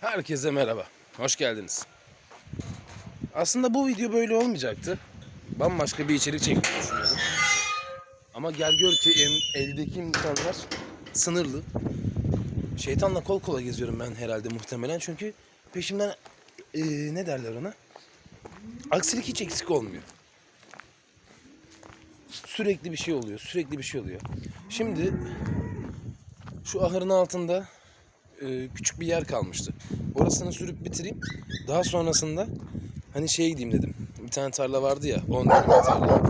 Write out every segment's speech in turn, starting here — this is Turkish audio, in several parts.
Herkese merhaba. Hoş geldiniz. Aslında bu video böyle olmayacaktı. Bambaşka bir içerik çekmeyi düşünüyordum. Ama gel gör ki eldeki imkanlar sınırlı. Şeytanla kol kola geziyorum ben herhalde muhtemelen. Çünkü peşimden eee, ne derler ona? Aksilik hiç eksik olmuyor. Sürekli bir şey oluyor. Sürekli bir şey oluyor. Şimdi şu ahırın altında e, küçük bir yer kalmıştı. Orasını sürüp bitireyim. Daha sonrasında hani şeye gideyim dedim. Bir tane tarla vardı ya. 10 dönüm bir tarla.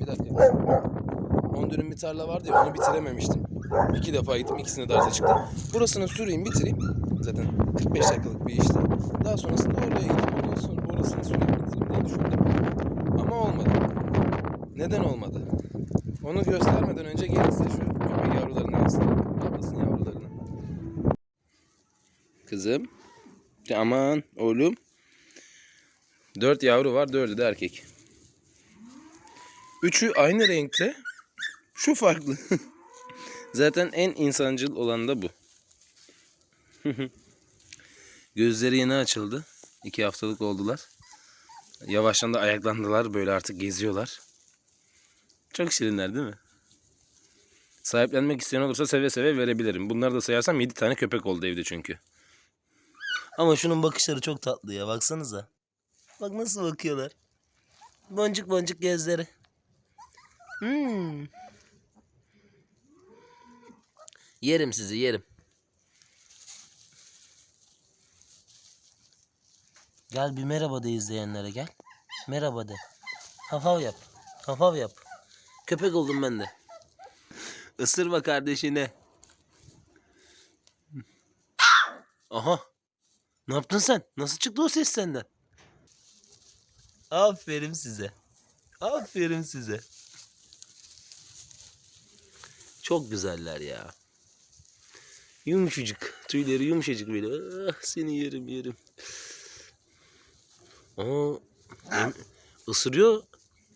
Bir dakika. 10 dönüm bir tarla vardı ya onu bitirememiştim. İki defa gittim ikisine de arıza çıktı. Burasını süreyim bitireyim. Zaten 45 dakikalık bir işti. Daha sonrasında oraya gidip ondan sonra orasını sürüp bitireyim diye düşündüm. Ama olmadı. Neden olmadı? Onu göstermeden önce gelin şu köpek yavrularını göstereyim. Ablasının yavrularını. Kızım. Aman oğlum. Dört yavru var, dördü de erkek. Üçü aynı renkte. Şu farklı. Zaten en insancıl olan da bu. Gözleri yeni açıldı. İki haftalık oldular. Yavaştan da ayaklandılar. Böyle artık geziyorlar. Çok şirinler değil mi? Sahiplenmek isteyen olursa seve seve verebilirim. Bunları da sayarsam 7 tane köpek oldu evde çünkü. Ama şunun bakışları çok tatlı ya baksanıza. Bak nasıl bakıyorlar. Boncuk boncuk gözleri. Hmm. Yerim sizi yerim. Gel bir merhaba de izleyenlere gel. Merhaba de. Hav yap. Hav yap. Köpek oldum ben de. Isırma kardeşine. Aha. Ne yaptın sen? Nasıl çıktı o ses senden? Aferin size. Aferin size. Çok güzeller ya. Yumuşacık. Tüyleri yumuşacık böyle. Ah, seni yerim yerim. Aa, em, ısırıyor.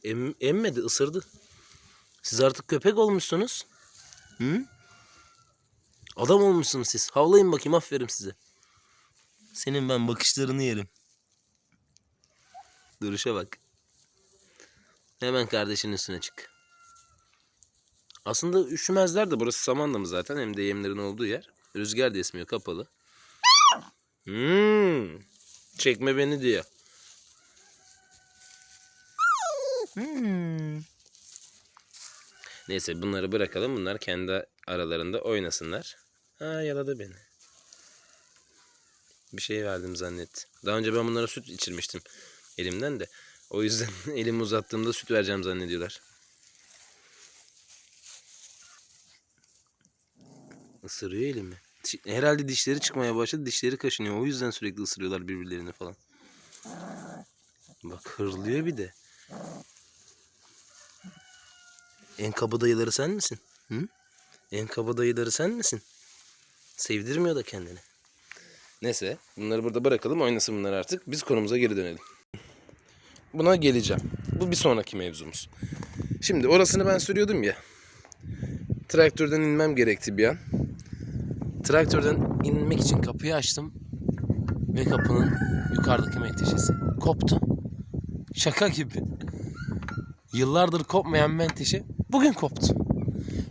Em, emmedi ısırdı. Siz artık köpek olmuşsunuz. Hı? Adam olmuşsunuz siz. Havlayın bakayım aferin size. Senin ben bakışlarını yerim. Duruşa bak. Hemen kardeşinin üstüne çık. Aslında üşümezler de burası Samanlı mı zaten hem de yemlerin olduğu yer. Rüzgar da esmiyor kapalı. Hmm. Çekme beni diyor. Hmm. Neyse bunları bırakalım. Bunlar kendi aralarında oynasınlar. Ha yaladı beni. Bir şey verdim zannetti. Daha önce ben bunlara süt içirmiştim elimden de. O yüzden elimi uzattığımda süt vereceğim zannediyorlar. Isırıyor elimi. Herhalde dişleri çıkmaya başladı. Dişleri kaşınıyor. O yüzden sürekli ısırıyorlar birbirlerini falan. Bak hırlıyor bir de. En kabadayıları sen misin? Hı? En kabadayıları sen misin? Sevdirmiyor da kendini. Neyse bunları burada bırakalım oynasın bunlar artık. Biz konumuza geri dönelim. Buna geleceğim. Bu bir sonraki mevzumuz. Şimdi orasını ben sürüyordum ya. Traktörden inmem gerekti bir an. Traktörden inmek için kapıyı açtım. Ve kapının yukarıdaki menteşesi koptu. Şaka gibi. Yıllardır kopmayan menteşe bugün koptu.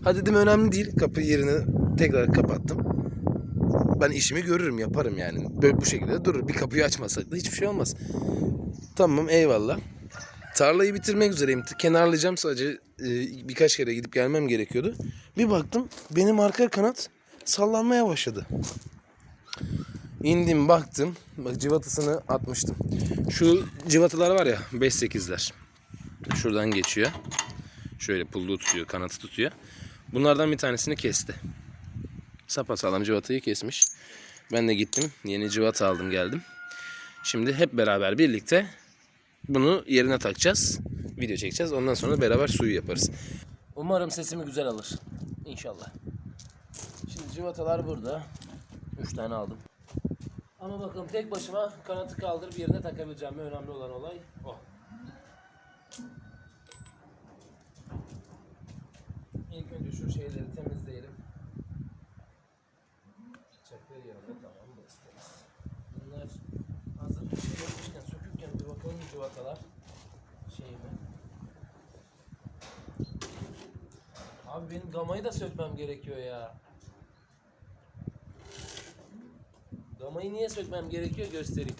Ha dedim önemli değil. Kapı yerini tekrar kapattım. Ben işimi görürüm yaparım yani. Böyle bu şekilde durur. Bir kapıyı açmasak da hiçbir şey olmaz. Tamam eyvallah. Tarlayı bitirmek üzereyim. Kenarlayacağım sadece e, birkaç kere gidip gelmem gerekiyordu. Bir baktım benim arka kanat sallanmaya başladı. İndim baktım. Bak civatasını atmıştım. Şu civatalar var ya 5-8'ler. Şuradan geçiyor. Şöyle pulluğu tutuyor, kanatı tutuyor. Bunlardan bir tanesini kesti. Sapasağlam civatayı kesmiş. Ben de gittim. Yeni civata aldım geldim. Şimdi hep beraber birlikte bunu yerine takacağız. Video çekeceğiz. Ondan sonra beraber suyu yaparız. Umarım sesimi güzel alır. İnşallah. Şimdi civatalar burada. Üç tane aldım. Ama bakın tek başıma kanatı kaldırıp yerine takabileceğim. Önemli olan olay o. İlk önce şu şeyleri temizleyelim her yerde tamam besleriz. Bunlar hazır bir şey yapmışken sökükken bir bakalım civatalar şey mi? Abi benim gamayı da sökmem gerekiyor ya. Gamayı niye sökmem gerekiyor göstereyim.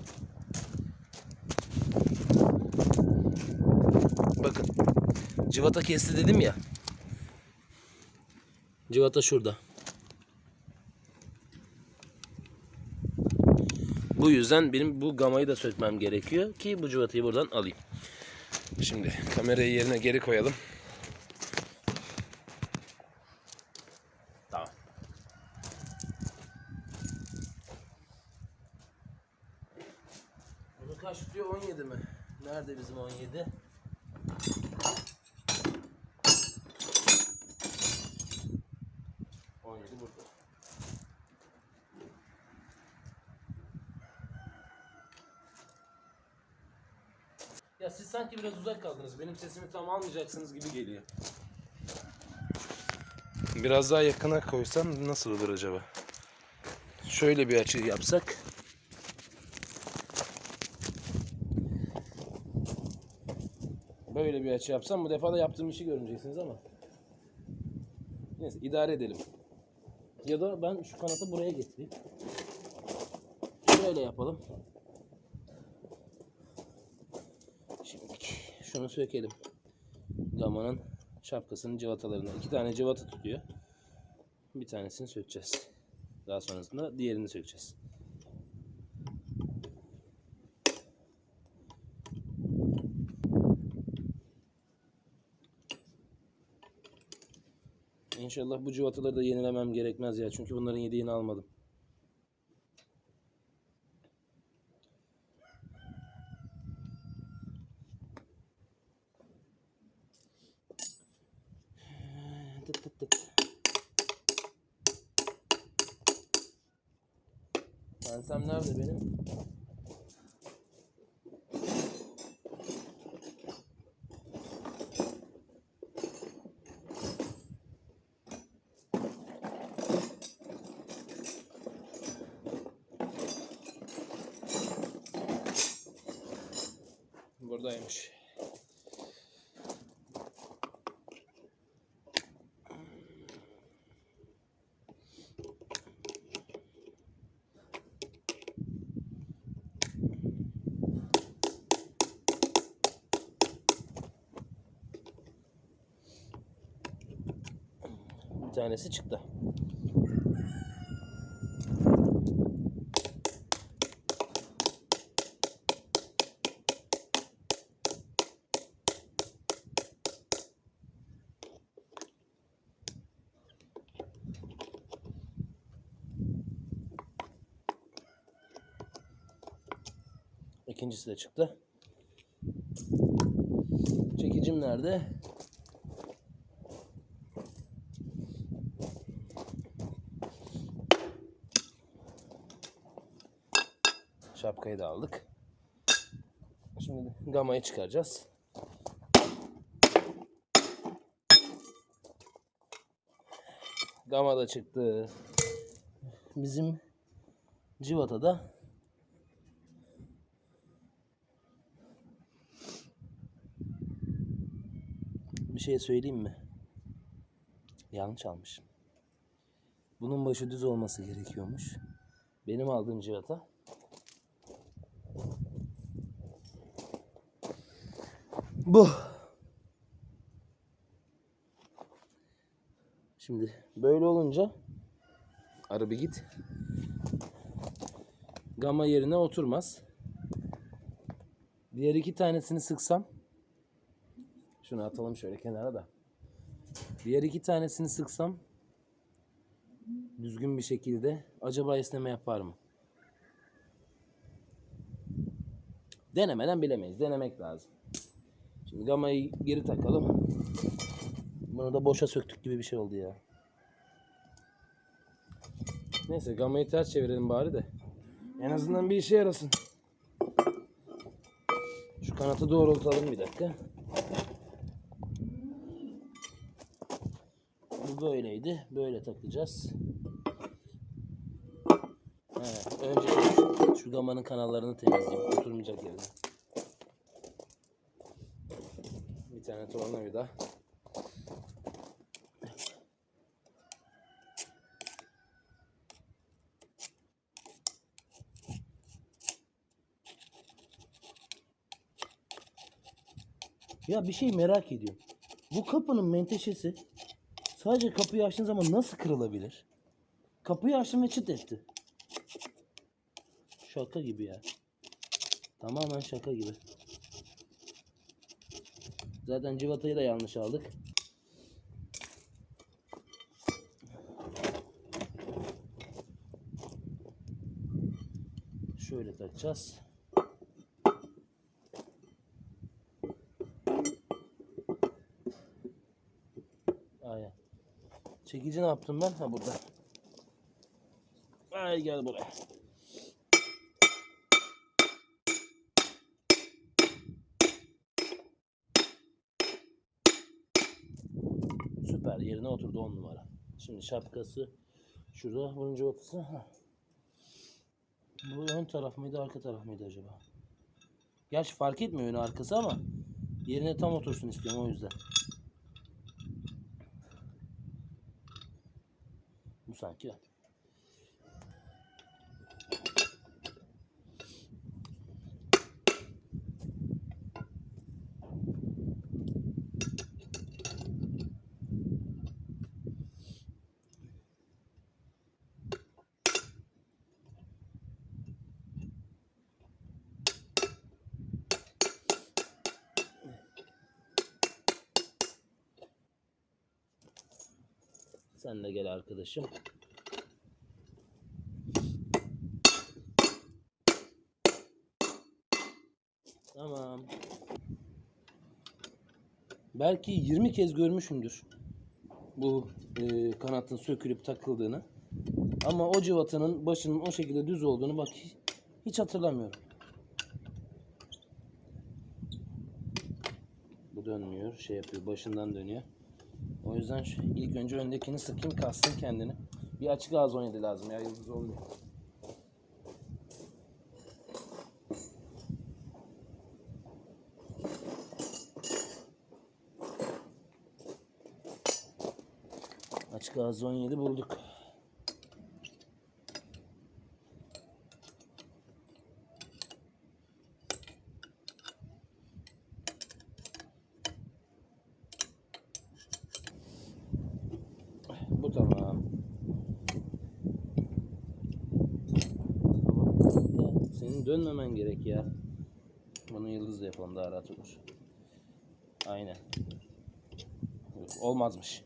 Bakın. Civata kesti dedim ya. Civata şurada. Bu yüzden benim bu gamayı da sökmem gerekiyor ki bu civatayı buradan alayım. Şimdi kamerayı yerine geri koyalım. Tamam. Bunu kaç tutuyor? 17 mi? Nerede bizim 17? On yedi burada. Ya siz sanki biraz uzak kaldınız. Benim sesimi tam almayacaksınız gibi geliyor. Biraz daha yakına koysam nasıl olur acaba? Şöyle bir açı yapsak. Böyle bir açı yapsam bu defa da yaptığım işi görmeyeceksiniz ama. Neyse idare edelim. Ya da ben şu kanatı buraya getireyim. Şöyle yapalım. Şimdi şunu sökelim. Gamanın şapkasının cıvatalarını. iki tane cıvata tutuyor. Bir tanesini sökeceğiz. Daha sonrasında diğerini sökeceğiz. İnşallah bu cıvataları da yenilemem gerekmez ya. Çünkü bunların yediğini almadım. Tık tık tık. Pensem nerede benim? Buradaymış. Bir tanesi çıktı. İkincisi de çıktı. Çekicim nerede? Şapkayı da aldık. Şimdi gamayı çıkaracağız. Gama da çıktı. Bizim civata da bir şey söyleyeyim mi? Yanlış almışım. Bunun başı düz olması gerekiyormuş. Benim aldığım civata bu. Şimdi böyle olunca arı git. Gama yerine oturmaz. Diğer iki tanesini sıksam şunu atalım şöyle kenara da. Diğer iki tanesini sıksam düzgün bir şekilde acaba esneme yapar mı? Denemeden bilemeyiz. Denemek lazım. Şimdi gamayı geri takalım. Bunu da boşa söktük gibi bir şey oldu ya. Neyse gamayı ters çevirelim bari de. En azından bir işe yarasın. Şu kanatı doğrultalım bir dakika. Bu böyleydi. Böyle takacağız. Evet, önce şu, gamanın kanallarını temizleyeyim. Oturmayacak yerine. Tane tornavida. Ya bir şey merak ediyorum. Bu kapının menteşesi sadece kapıyı açtığın zaman nasıl kırılabilir? Kapıyı açtım ve çıt etti. Şaka gibi ya. Tamamen şaka gibi. Zaten civatayı da yanlış aldık. Şöyle takacağız. Aynen. Çekici ne yaptım ben? Ha burada. Ay gel buraya. Süper yerine oturdu on numara. Şimdi şapkası şurada bunun cıvatası. Bu ön taraf mıydı arka taraf mıydı acaba? Gerçi fark etmiyor önü arkası ama yerine tam otursun istiyorum o yüzden. Bu sanki. Sen de gel arkadaşım. Tamam. Belki 20 kez görmüşümdür bu e, kanatın sökülüp takıldığını. Ama o cıvatanın başının o şekilde düz olduğunu bak hi- hiç hatırlamıyorum. Bu dönmüyor, şey yapıyor, başından dönüyor. Yüzden şu, ilk önce öndekini sıkayım, kassın kendini. Bir açık ağız 17 lazım ya, yıldız olmuyor. Açık ağız 17 bulduk. Bu tamam. Tamam. Ya, senin dönmemen gerek ya. Bunu yıldızla yapalım daha rahat olur. Aynen. Yok, Olmazmış.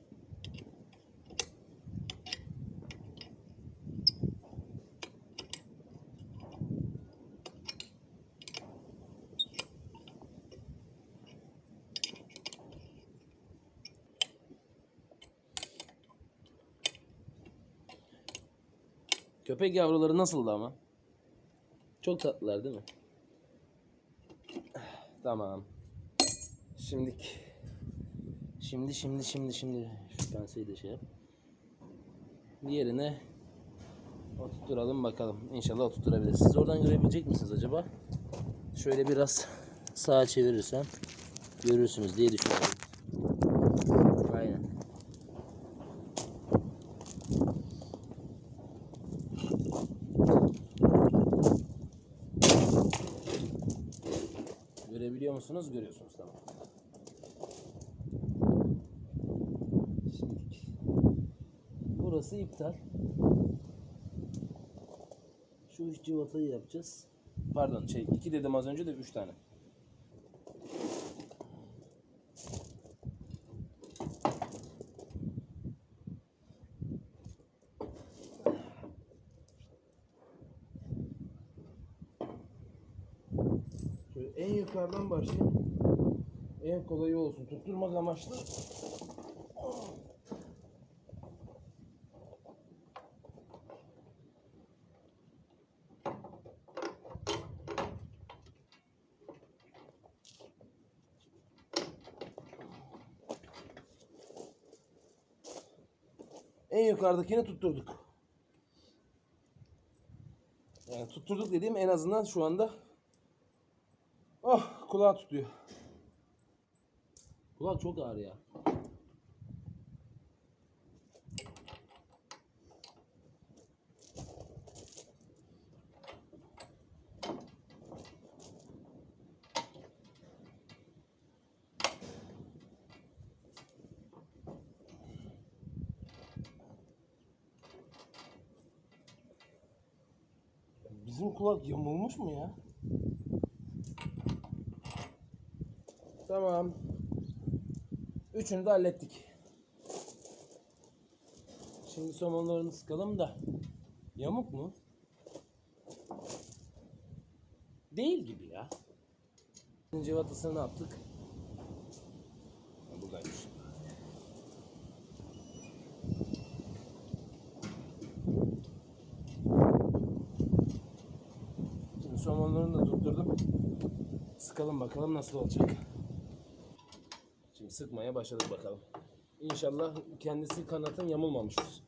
Köpek yavruları nasıldı ama? Çok tatlılar değil mi? Tamam. Şimdilik. Şimdi şimdi şimdi şimdi şu penseyi de şey yap. Diğerine oturturalım bakalım. İnşallah oturtturabiliriz. Siz oradan görebilecek misiniz acaba? Şöyle biraz sağa çevirirsem görürsünüz diye düşünüyorum. Aynen. Görebiliyor musunuz? Görüyorsunuz tamam. Şimdi burası iptal. Şu üç civatayı yapacağız. Pardon şey iki dedim az önce de üç tane. Şöyle en yukarıdan başlayayım. En kolayı olsun. Tutturmak amaçlı. En yukarıdakini tutturduk. Yani tutturduk dediğim en azından şu anda Oh kulağı tutuyor. Kulak çok ağır ya. Bizim kulak yamulmuş mu ya? Tamam. Üçünü de hallettik. Şimdi somonlarını sıkalım da. Yamuk mu? Değil gibi ya. Cevatasını ne yaptık? Buradaymış. Şimdi somonlarını da tutturdum. Sıkalım bakalım nasıl olacak. Sıkmaya başladık bakalım. İnşallah kendisi kanatın yamulmamıştır.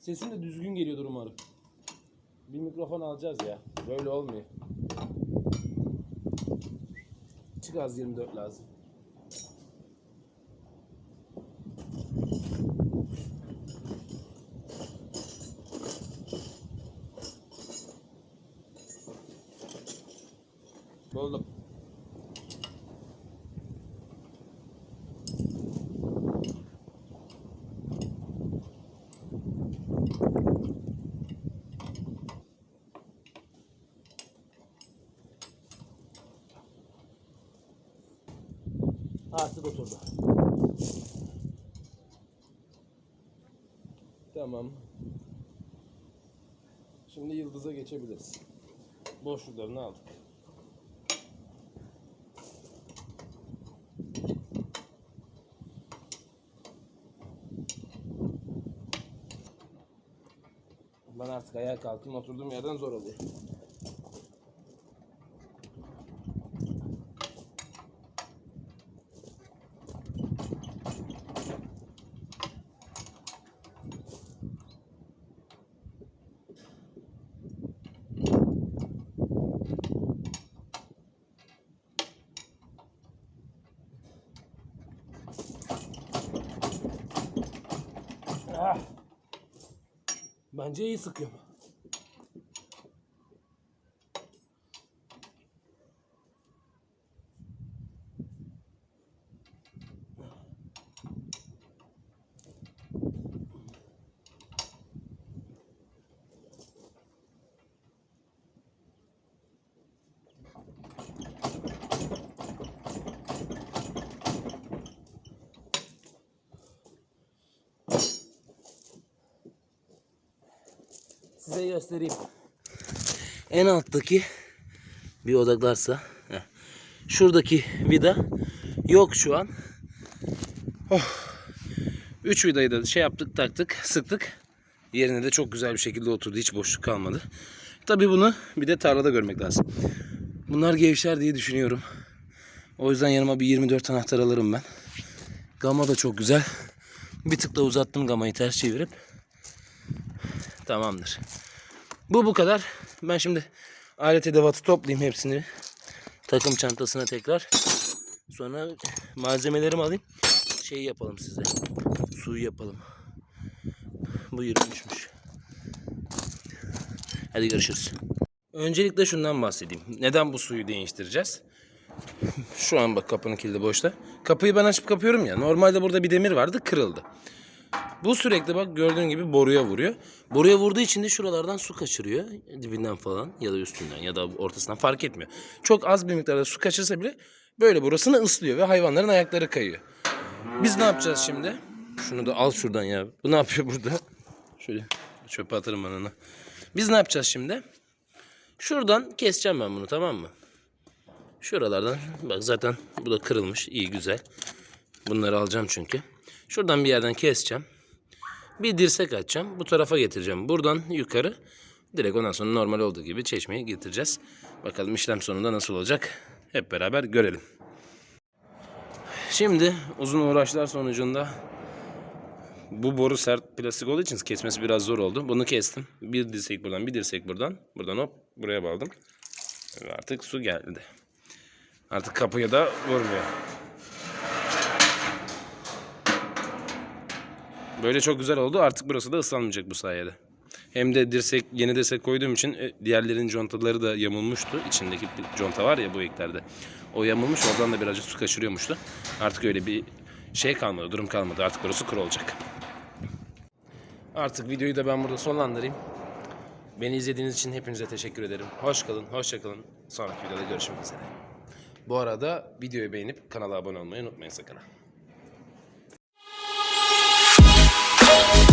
Sesim de düzgün geliyordur umarım. Bir mikrofon alacağız ya. Böyle olmuyor. Çık az 24 lazım. Buldum. Artık oturdu. Tamam. Şimdi yıldıza geçebiliriz. Boşluklarını aldık. Ben artık ayağa kalktım oturduğum yerden zor oluyor. Bence iyi sıkıyorum. Size göstereyim. En alttaki bir odaklarsa şuradaki vida yok şu an. Oh. Üç vidayı da şey yaptık taktık sıktık. Yerine de çok güzel bir şekilde oturdu. Hiç boşluk kalmadı. Tabi bunu bir de tarlada görmek lazım. Bunlar gevşer diye düşünüyorum. O yüzden yanıma bir 24 anahtar alırım ben. Gama da çok güzel. Bir tık da uzattım gamayı ters çevirip. Tamamdır. Bu bu kadar. Ben şimdi alet edevatı toplayayım hepsini. Takım çantasına tekrar. Sonra malzemelerimi alayım. Şey yapalım size. Suyu yapalım. Bu yürümüşmüş. Hadi görüşürüz. Öncelikle şundan bahsedeyim. Neden bu suyu değiştireceğiz? Şu an bak kapının kilidi boşta. Kapıyı ben açıp kapıyorum ya. Normalde burada bir demir vardı kırıldı. Bu sürekli bak gördüğün gibi boruya vuruyor. Boruya vurduğu için de şuralardan su kaçırıyor. Dibinden falan ya da üstünden ya da ortasından fark etmiyor. Çok az bir miktarda su kaçırsa bile böyle burasını ıslıyor ve hayvanların ayakları kayıyor. Biz ne yapacağız şimdi? Şunu da al şuradan ya. Bu ne yapıyor burada? Şöyle çöpe atarım ben. Biz ne yapacağız şimdi? Şuradan keseceğim ben bunu tamam mı? Şuralardan bak zaten bu da kırılmış. iyi güzel. Bunları alacağım çünkü. Şuradan bir yerden keseceğim. Bir dirsek açacağım. Bu tarafa getireceğim. Buradan yukarı. Direkt ondan sonra normal olduğu gibi çeşmeye getireceğiz. Bakalım işlem sonunda nasıl olacak. Hep beraber görelim. Şimdi uzun uğraşlar sonucunda bu boru sert plastik olduğu için kesmesi biraz zor oldu. Bunu kestim. Bir dirsek buradan, bir dirsek buradan. Buradan hop buraya bağladım. Artık su geldi. Artık kapıya da vurmuyor. Böyle çok güzel oldu. Artık burası da ıslanmayacak bu sayede. Hem de dirsek yeni dirsek koyduğum için e, diğerlerin contaları da yamulmuştu. İçindeki conta var ya bu eklerde. O yamulmuş oradan da birazcık su kaçırıyormuştu. Artık öyle bir şey kalmadı, durum kalmadı. Artık burası kuru olacak. Artık videoyu da ben burada sonlandırayım. Beni izlediğiniz için hepinize teşekkür ederim. Hoş kalın, hoşça kalın. Sonraki videoda görüşmek üzere. Bu arada videoyu beğenip kanala abone olmayı unutmayın sakın. Ha.